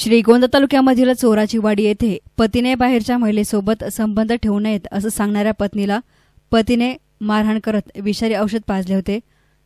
श्रीगोंदा तालुक्यामधील चोराची वाडी येथे पतीने बाहेरच्या महिलेसोबत संबंध ठेवू नयेत असं सांगणाऱ्या पत्नीला पतीने मारहाण करत विषारी औषध पाजले होते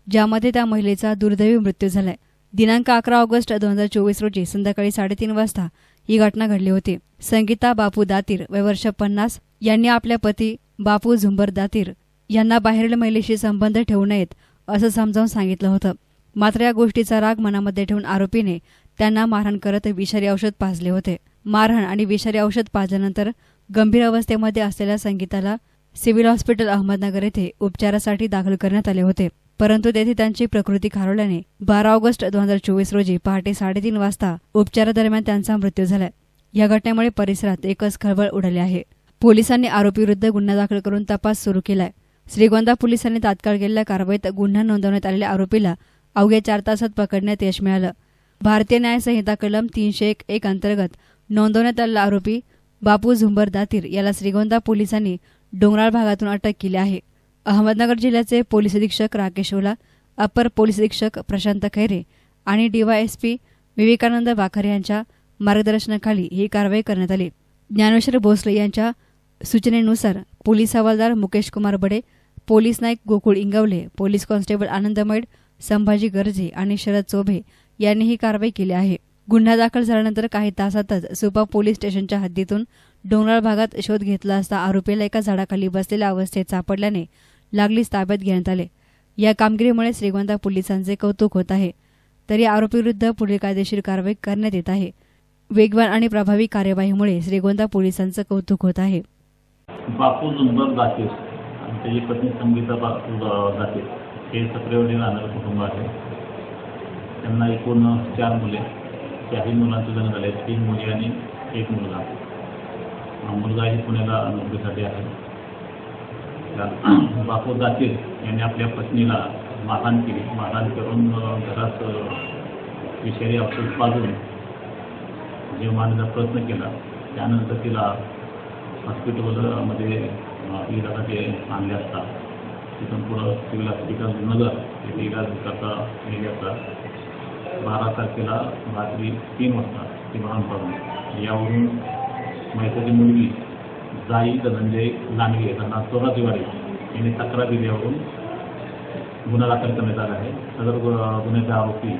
ज्यामध्ये त्या महिलेचा दुर्दैवी मृत्यू झालाय. दिनांक अकरा ऑगस्ट दोन हजार चोवीस रोजी संध्याकाळी साडेतीन वाजता ही घटना घडली होती. संगीता बापू दातीर वय वर्ष पन्नास यांनी आपल्या पती बापू झुंबर दातीर यांना बाहेरील महिलेशी संबंध ठेवू नयेत असं समजावून सांगितलं होतं. मात्र या गोष्टीचा राग मनामध्ये ठेवून आरोपीने त्यांना मारहाण करत विषारी औषध पाजले होते. मारहाण आणि विषारी औषध पाजल्यानंतर गंभीर अवस्थेमध्ये असलेल्या संगीताला सिव्हिल हॉस्पिटल अहमदनगर येथे उपचारासाठी दाखल करण्यात आले होते. परंतु तेथे त्यांची प्रकृती खारवल्याने बारा ऑगस्ट दोन हजार चोवीस रोजी पहाटे साडेतीन वाजता उपचारादरम्यान त्यांचा मृत्यू झालाय या घटनेमुळे परिसरात एकच खळबळ उडाली आहे. पोलिसांनी आरोपीविरुद्ध गुन्हा दाखल करून तपास सुरू केलाय. श्रीगोंदा पोलिसांनी तात्काळ केलेल्या कारवाईत गुन्हा नोंदवण्यात आलेल्या आरोपीला अवघ्या चार तासात पकडण्यात यश मिळालं. भारतीय न्यायसंहिता कलम तीनशे एक एक अंतर्गत नोंदवण्यात आलेला आरोपी बापू झुंबर दातीर याला श्रीगोंदा पोलिसांनी डोंगराळ भागातून अटक केली आहे. अहमदनगर जिल्ह्याचे पोलीस अधीक्षक राकेश ओला अपर पोलीस अधीक्षक प्रशांत खैरे आणि डीवायएसपी विवेकानंद वाखरे यांच्या मार्गदर्शनाखाली ही कारवाई करण्यात आली. ज्ञानेश्वर भोसले यांच्या सूचनेनुसार पोलीस हवालदार Mukesh Kumar Bade police naik Gokul Ingawale police constable Anand Maid Sambhaji Garje आणि शरद चोभे यांनी ही कारवाई केली आहे. गुन्हा दाखल झाल्यानंतर काही तासातच सुपा पोलीस स्टेशनच्या हद्दीतून डोंगराळ भागात शोध घेतला असता आरोपीला एका झाडाखाली बसलेल्या अवस्थेत सापडल्याने लागलीच ताब्यात घेण्यात आले. या कामगिरीमुळे श्रीगोंदा पोलिसांचे कौतुक होत आहे. तरी आरोपीविरुद्ध पुढील कायदेशीर कारवाई करण्यात येत आहे. वेगवान आणि प्रभावी कार्यवाहीमुळे श्रीगोंदा पोलिसांचं कौतुक होत आहे. बापू जुंबर दातीर आणि त्याची पत्नी संगीता बापू दा- हे सत्रेवडी राहणारं कुटुंब आहे. त्यांना एकूण चार मुले. चारही मुलांचे लग्न झाले तीन मुली आणि एक मुलगा. मुलगाही मुलगा ही पुण्याला नोकरीसाठी आहे. बापू दातीर यांनी आपल्या पत्नीला मारहाण केली. मारहाण करून घरात विषारी औषध पाजून जीव मारण्याचा प्रयत्न केला. त्यानंतर तिला हॉस्पिटलमध्ये इलाजासाठी आणले असता. तिथून पुढं तिला हॉस्पिटल नगर इलाज करता नेले असता बारा तारखेला रात्री तीन वाजता ती मरण यावरून मैत्रीची मुलगी जाई धनंजय लांडगे त्यांना चोरा दिवाळी यांनी तक्रार दिल्यावरून गुन्हा दाखल करण्यात आला आहे. सदर गुन्ह्याचा आरोपी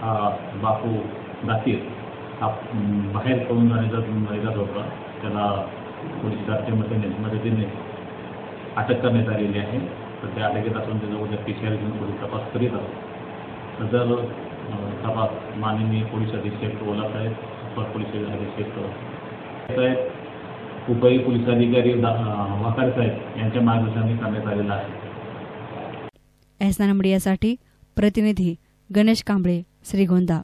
हा बापू दातीर. हा बाहेर पळून जाण्याचा इरादा होता. त्याला पोलीस दलाच्या मदतीने मदतीने अटक करण्यात आलेली आहे. तर त्या अटकेत असून त्याचा उद्या पी सी आर घेऊन पोलीस तपास करीत आहोत. सदर तपास माननीय पोलीस अधीक्षक ओला साहेब अपर पोलीस अधीक्षक साहेब उपही पोलीस अधिकारी दा- साहेब यांच्या मार्गदर्शनाने करण्यात आलेला आहे. एसना मीडियासाठी प्रतिनिधी गणेश कांबळे श्रीगोंदा.